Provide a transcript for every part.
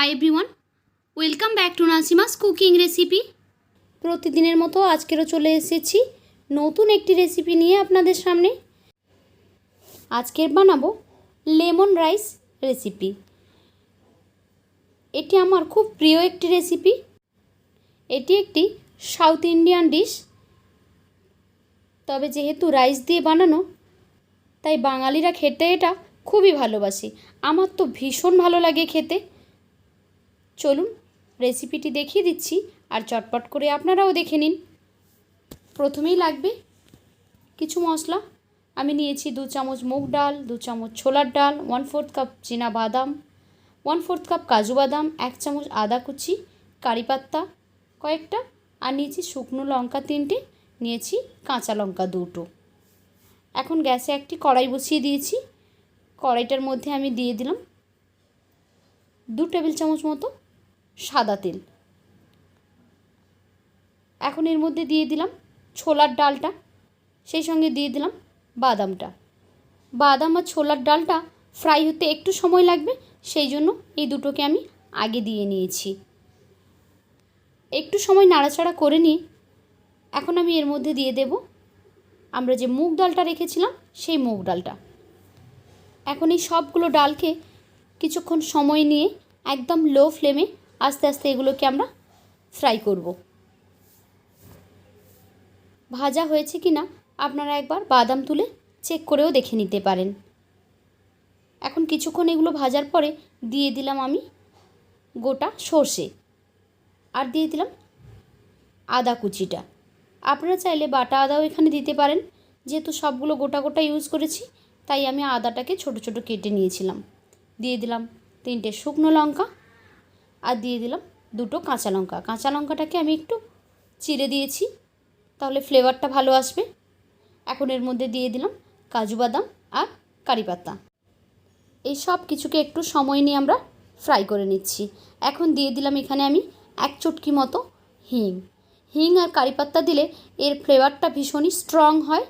Hi everyone welcome back to Nasima's cooking recipe প্রতিদিনের মতো আজকেরও চলে এসেছি নতুন একটি রেসিপি নিয়ে আপনাদের সামনে। আজকের বানাবো লেমন রাইস রেসিপি এটি আমার খুব প্রিয় একটি রেসিপি এটি একটি সাউথ ইন্ডিয়ান ডিশ তবে যেহেতু রাইস দিয়ে বানানো, তাই বাঙালিরা খেতে এটা খুবই ভালোবাসে। আমার তো ভীষণ ভালো লাগে খেতে। চলুন রেসিপিটি দেখিয়ে দিচ্ছি আর চটপট করে আপনারাও দেখে নিন। প্রথমেই লাগবে কিছু মশলা। আমি নিয়েছি দু চামচ মুগ ডাল, দু চামচ ছোলার ডাল ওয়ান ফোর্থ কাপ চীনা বাদাম ওয়ান ফোর্থ কাপ কাজু বাদাম, এক চামচ আদা কুচি, কারি পাত্তা, কয়েকটা আর নিয়েছি শুকনো লঙ্কা তিনটে, নিয়েছি কাঁচা লঙ্কা দুটো। এখন গ্যাসে একটি কড়াই বসিয়ে দিয়েছি। কড়াইটার মধ্যে আমি দিয়ে দিলাম দু টেবিল চামচ মতো সাদা তেল। এখন এর মধ্যে দিয়ে দিলাম ছোলার ডালটা, সেই সঙ্গে দিয়ে দিলাম বাদামটা। বাদাম আর ছোলার ডালটা ফ্রাই হতে একটু সময় লাগবে, সেই জন্য এই দুটোকে আমি আগে দিয়ে নিয়েছি। একটু সময় নাড়াচাড়া করে নিয়ে এখন আমি এর মধ্যে দিয়ে দেব আমরা যে মুগ ডালটা রেখেছিলাম, সেই মুগ ডালটা। এখন এই সবগুলো ডালকে কিছুক্ষণ সময় নিয়ে একদম লো ফ্লেমে আস্তে আস্তে এগুলোকে আমরা ফ্রাই করব। ভাজা হয়েছে কি না আপনারা একবার বাদাম তুলে চেক করেও দেখে নিতে পারেন। এখন কিছুক্ষণ এগুলো ভাজার পরে দিয়ে দিলাম আমি গোটা সর্ষে আর দিয়ে দিলাম আদা কুচিটা। আপনারা চাইলে বাটা আদাও এখানে দিতে পারেন। যেহেতু সবগুলো গোটা গোটা ইউজ করেছি, তাই আমি আদাটাকে ছোট ছোট কেটে নিয়েছিলাম। দিয়ে দিলাম তিনটে শুকনো লঙ্কা আর দিয়ে দিলাম দুটো কাঁচা লঙ্কা। কাঁচা লঙ্কাটাকে আমি একটু চিড়ে দিয়েছি, তাহলে ফ্লেভারটা ভালো আসবে। এখন এর মধ্যে দিয়ে দিলাম কাজু বাদাম আর কারি পাতা। এই সব কিছুকে একটু সময় নিয়ে আমরা ফ্রাই করে নিচ্ছি। এখন দিয়ে দিলাম এখানে আমি এক চটকি মতো হিং। হিং আর কারি পাত্তা দিলে এর ফ্লেভারটা ভীষণই স্ট্রং হয়।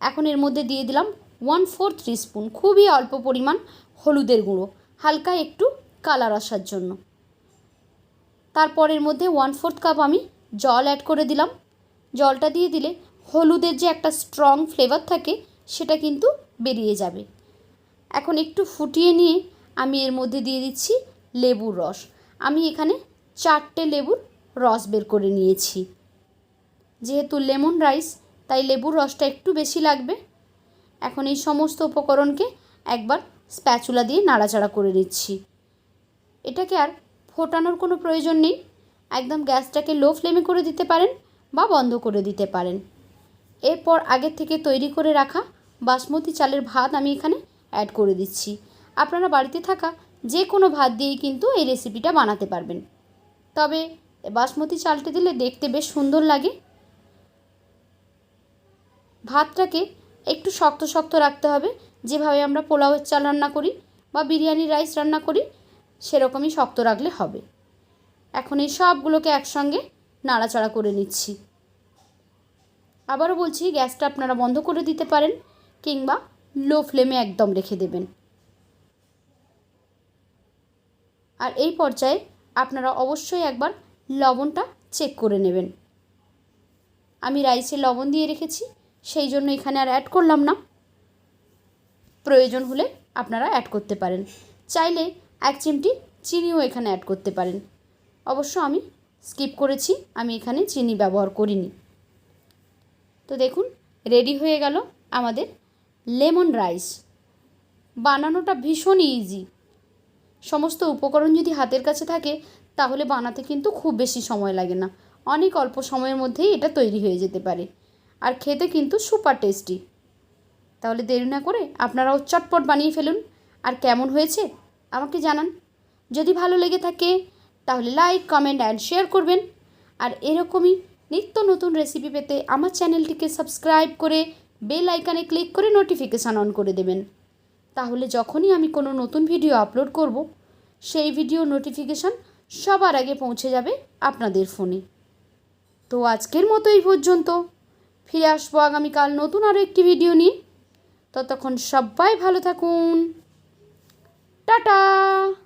এখন এর মধ্যে দিয়ে দিলাম ওয়ান ফোর থ্রি স্পুন খুবই অল্প পরিমাণ হলুদের গুঁড়ো। হালকা একটু কালার আসার জন্য। তারপরের মধ্যে ওয়ান ফোর্থ কাপ আমি জল অ্যাড করে দিলাম। জলটা দিয়ে দিলে হলুদের যে একটা স্ট্রং ফ্লেভার থাকে, সেটা কিন্তু বেরিয়ে যাবে। এখন একটু ফুটিয়ে নিয়ে আমি এর মধ্যে দিয়ে দিচ্ছি লেবুর রস। আমি এখানে চারটে লেবুর রস বের করে নিয়েছি। যেহেতু লেমন রাইস, তাই লেবুর রসটা একটু বেশি লাগবে। এখন এই সমস্ত উপকরণকে একবার স্প্যাচুলা দিয়ে নাড়াচাড়া করে নিচ্ছি। এটাকে আর ফোটানোর কোনো প্রয়োজন নেই। একদম গ্যাসটাকে লো ফ্লেমে করে দিতে পারেন বা বন্ধ করে দিতে পারেন। এরপর আগের থেকে তৈরি করে রাখা বাসমতি চালের ভাত আমি এখানে অ্যাড করে দিচ্ছি। আপনারা বাড়িতে থাকা যে কোনো ভাত দিয়েই কিন্তু এই রেসিপিটা বানাতে পারবেন। তবে বাসমতি চালটা দিলে দেখতে বেশ সুন্দর লাগে। ভাতটাকে একটু শক্ত শক্ত রাখতে হবে। যেভাবে আমরা পোলাওয়ের চাল রান্না করি বা বিরিয়ানি রাইস রান্না করি সেরকমই শক্ত রাখলে হবে। এখন এই সবগুলোকে একসঙ্গে নাড়াচাড়া করে নিচ্ছি। আবারও বলছি, গ্যাসটা আপনারা বন্ধ করে দিতে পারেন কিংবা লো ফ্লেমে একদম রেখে দেবেন। আর এই পর্যায়ে আপনারা অবশ্যই একবার লবণটা চেক করে নেবেন। আমি রাইসে লবণ দিয়ে রেখেছি, সেই জন্য এখানে আর অ্যাড করলাম না। প্রয়োজন হলে আপনারা অ্যাড করতে পারেন। চাইলে এক চিমটি চিনিও এখানে অ্যাড করতে পারেন। অবশ্য আমি স্কিপ করেছি, আমি এখানে চিনি ব্যবহার করিনি। তো দেখুন রেডি হয়ে গেল আমাদের লেমন রাইস। বানানোটা ভীষণ ইজি সমস্ত উপকরণ যদি হাতের কাছে থাকে, তাহলে বানাতে কিন্তু খুব বেশি সময় লাগে না। অনেক অল্প সময়ের মধ্যেই এটা তৈরি হয়ে যেতে পারে। আর খেতে কিন্তু সুপার টেস্টি তাহলে দেরি না করে আপনারাও চটপট বানিয়ে ফেলুন। আর কেমন হয়েছে? আমাকে জানান। যদি ভালো লেগে থাকে, তাহলে লাইক কমেন্ট অ্যান্ড শেয়ার করবেন। আর এরকমই নিত্য নতুন রেসিপি পেতে আমার চ্যানেলটিকে সাবস্ক্রাইব করে বেল আইকানে ক্লিক করে নোটিফিকেশান অন করে দেবেন। তাহলে যখনই আমি কোনো নতুন ভিডিও আপলোড করব, সেই ভিডিও নোটিফিকেশান সবার আগে পৌঁছে যাবে আপনাদের ফোনে তো আজকের মতো এই পর্যন্ত। ফিরে আসব আগামীকাল নতুন আরও একটি ভিডিও নিয়ে। ততক্ষণ সবাই ভালো থাকুন। 哒哒。